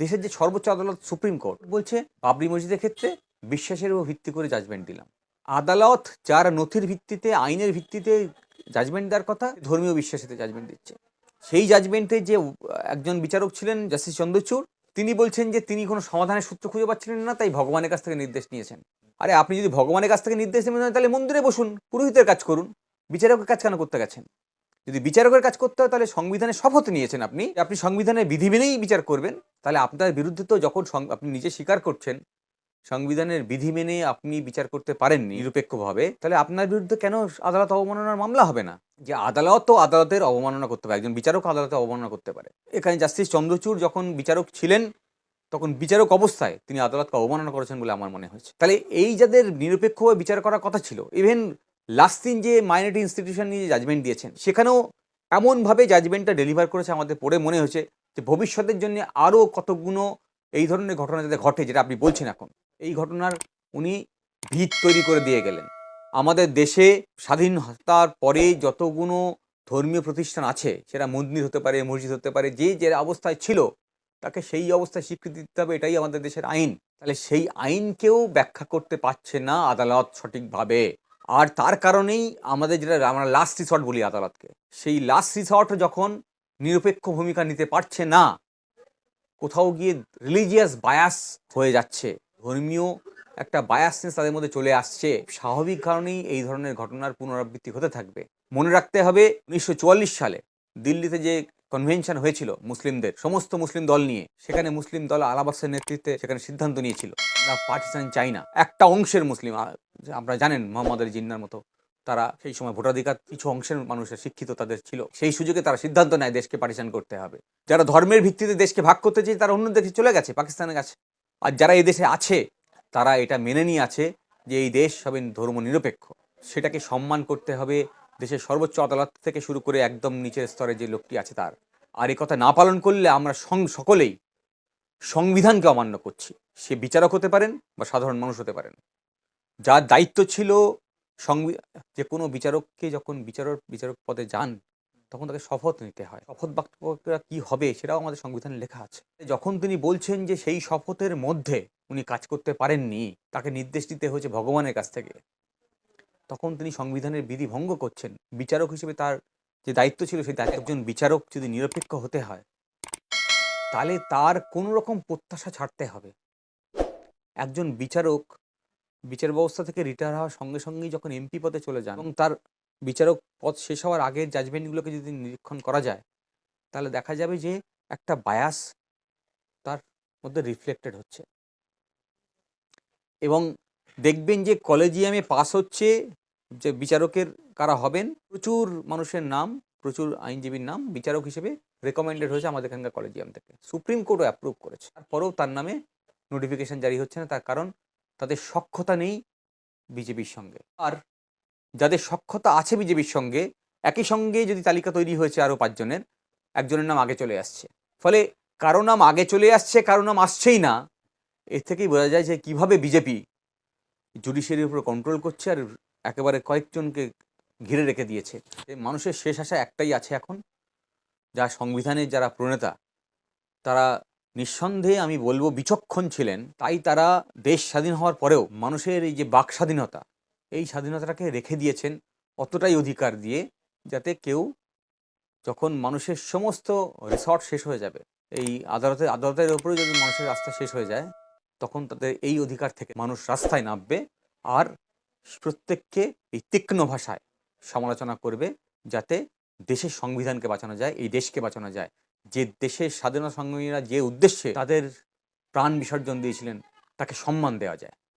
দেশের যে সর্বোচ্চ আদালত সুপ্রিম কোর্ট বলছে, বাবরি মসজিদের ক্ষেত্রে বিশ্বাসের উপর ভিত্তি করে জাজমেন্ট দিলাম। আদালত যার নথির ভিত্তিতে, আইনের ভিত্তিতে জাজমেন্ট দেওয়ার কথা, ধর্মীয় বিশ্বাসেতে জাজমেন্ট দিচ্ছে। সেই জাজমেন্টে যে একজন বিচারক ছিলেন জাস্টিস চন্দ্রচূড়, তিনি বলছেন যে তিনি কোনো সমাধানের সূত্র খুঁজে পাচ্ছিলেন না, তাই ভগবানের কাছ থেকে নির্দেশ নিয়েছেন। আরে, আপনি যদি ভগবানের কাছ থেকে নির্দেশ নেবেন তাহলে মন্দিরে বসুন, পুরোহিতের কাজ করুন, বিচারকের কাজ কেন করতে গেছেন? যদি বিচারকের কাজ করতে হয়, তাহলে সংবিধানে শপথ নিয়েছেন আপনি। আপনি সংবিধানের বিধি মেনেই বিচার করবেন। তাহলে আপনার বিরুদ্ধে তো যখন আপনি নিজে স্বীকার করছেন, সংবিধানের বিধি মেনে আপনি বিচার করতে পারেননি নিরপেক্ষভাবে, তাহলে আপনার বিরুদ্ধে কেন আদালত অবমাননার মামলা হবে না? যে আদালতও আদালতের অবমাননা করতে পারে, একজন বিচারক আদালতে অবমাননা করতে পারে। এখানে জাস্টিস চন্দ্রচূড় যখন বিচারক ছিলেন, তখন বিচারক অবস্থায় তিনি আদালতকে অবমাননা করেছেন বলে আমার মনে হয়েছে। তাহলে এই যাদের নিরপেক্ষভাবে বিচার করার কথা ছিল ইভেন লাস্ট দিন যে মাইনরিটি ইনস্টিটিউশন নিয়ে জাজমেন্ট দিয়েছেন, সেখানেও এমনভাবে জাজমেন্টটা ডেলিভার করেছে আমাদের পড়ে মনে হয়েছে যে ভবিষ্যতের জন্য আরও কতগুলো এই ধরনের ঘটনা যাতে ঘটে, যেটা আপনি বলছেন এখন। এই ঘটনার উনি ভিত তৈরি করে দিয়ে গেলেন। আমাদের দেশে স্বাধীনতার পরে যতগুলো ধর্মীয় প্রতিষ্ঠান আছে, সেটা মন্দির হতে পারে, মসজিদ হতে পারে, যে যে অবস্থায় ছিল, তাকে সেই অবস্থায় স্বীকৃতি দিতে হবে, এটাই আমাদের দেশের আইন। তাহলে সেই আইনকেও ব্যাখ্যা করতে পারছে না আদালত সঠিকভাবে। আর তার কারণেই আমাদের যেটা আমরা লাস্ট রিসর্ট বলি আদালতকে, সেই লাস্ট রিসর্ট যখন নিরপেক্ষ ভূমিকা নিতে পারছে না, কোথাও গিয়ে রিলিজিয়াস বায়াস হয়ে যাচ্ছে, ধর্মীয় একটা বায়াসনেস তাদের মধ্যে চলে আসছে, স্বাভাবিক কারণেই এই ধরনের ঘটনার পুনরাবৃত্তি হতে থাকবে। মনে রাখতে হবে উনিশশো চুয়াল্লিশ সালে দিল্লিতে যে কনভেনশন হয়েছিল মুসলিমদের, সমস্ত মুসলিম দল নিয়ে। সেখানে মুসলিম দল আলাবাসের নেতৃত্বে সেখানে সিদ্ধান্ত নিয়েছিল। পাকিস্তান চাই না একটা অংশের মুসলিম আপনারা জানেন মোহাম্মদ আলী জিন্নার মতো, তারা সেই সময় ভোটাধিকার, কিছু অংশের মানুষের শিক্ষিত তাদের ছিল। সেই সুযোগে তারা সিদ্ধান্ত নেয় দেশকে পার্টিশন করতে হবে। যারা ধর্মের ভিত্তিতে দেশকে ভাগ করতে চেয়ে, তারা অন্য দেশে চলে গেছে, পাকিস্তানের কাছে। আর যারা এই দেশে আছে, তারা এটা মেনে নিয়ে আছে যে এই দেশ হবে ধর্ম নিরপেক্ষ সেটাকে সম্মান করতে হবে দেশের সর্বোচ্চ আদালত থেকে শুরু করে একদম নিচের স্তরে যে লোকটি আছে তার। আর এই কথা না পালন করলে আমরা সকলেই সংবিধানকে অমান্য করছি। সে বিচারক হতে পারেন বা সাধারণ মানুষ হতে পারেন। যার দায়িত্ব ছিল সংবি- যে কোনো বিচারককে যখন বিচারক বিচারক পদে যান, তখন তাকে শপথ নিতে হয়। শপথ বাক্যটা কি হবে সেটাও আমাদের সংবিধানে লেখা আছে। যখন তিনি বলছেন যে সেই শপথের মধ্যে উনি কাজ করতে পারেননি, তাকে নির্দেশ দিতে হয়েছে ভগবানের কাছ থেকে। তখন তিনি সংবিধানের বিধি ভঙ্গ করছেন। বিচারক হিসেবে তার যে দায়িত্ব ছিল, সেই দায়িত্ব একজন বিচারক যদি নিরপেক্ষ হতে হয়, তাহলে তার কোনো রকম প্রত্যাশা ছাড়তে হবে। একজন বিচারক বিচার ব্যবস্থা থেকে রিটায়ার হওয়ার সঙ্গে সঙ্গেই যখন এমপি পদে চলে যান এবং তার বিচারক পদ শেষ হওয়ার আগের জাজমেন্টগুলোকে যদি নিরীক্ষণ করা যায়, তাহলে দেখা যাবে যে একটা বায়াস তার মধ্যে রিফ্লেক্টেড হচ্ছে। এবং দেখবেন যে কলেজিয়ামে পাস হচ্ছে যে বিচারকের কারা হবেন, প্রচুর মানুষের নাম, প্রচুর আইনজীবীর নাম বিচারক হিসেবে রেকমেন্ডেড হয়েছে আমাদের এখানকার কলেজিয়াম থেকে। সুপ্রিম কোর্টও অ্যাপ্রুভ করেছে। তারপরেও তার নামে নোটিফিকেশন জারি হচ্ছে না, তার কারণ তাদের সক্ষতা নেই বিজেপির সঙ্গে। আর যাদের সক্ষতা আছে বিজেপির সঙ্গে, একই সঙ্গে যদি তালিকা তৈরি হয়েছে আরও পাঁচজনের, একজনের নাম আগে চলে আসছে। ফলে কারও নাম আগে চলে আসছে, কারও নাম আসছেই না এর থেকেই বোঝা যায় যে কীভাবে বিজেপি জুডিশিয়ারির উপর কন্ট্রোল করছে আর একেবারে কয়েকজনকে ঘিরে রেখে দিয়েছে। মানুষের শেষ আশা একটাই আছে এখন, যা সংবিধানের যারা প্রণেতা, তারা নিঃসন্দেহে আমি বলব বিচক্ষণ ছিলেন। তাই তারা দেশ স্বাধীন হওয়ার পরেও মানুষের এই যে বাক স্বাধীনতা, এই স্বাধীনতাটাকে রেখে দিয়েছেন অতটাই অধিকার দিয়ে, যাতে কেউ যখন মানুষের সমস্ত রিসর্ট শেষ হয়ে যাবে, এই আদালতের আদালতের ওপরে যদি মানুষের রাস্তা শেষ হয়ে যায় তখন তাদের এই অধিকার থেকে মানুষ রাস্তায় নামবে আর প্রত্যেককে এই তীক্ষ্ণ ভাষায় সমালোচনা করবে যাতে দেশের সংবিধানকে বাঁচানো যায়, এই দেশকে বাঁচানো যায়। যে দেশের স্বাধীনতা সংগ্রামীরা যে উদ্দেশ্যে তাদের প্রাণ বিসর্জন দিয়েছিলেন, তাকে সম্মান দেওয়া যায়।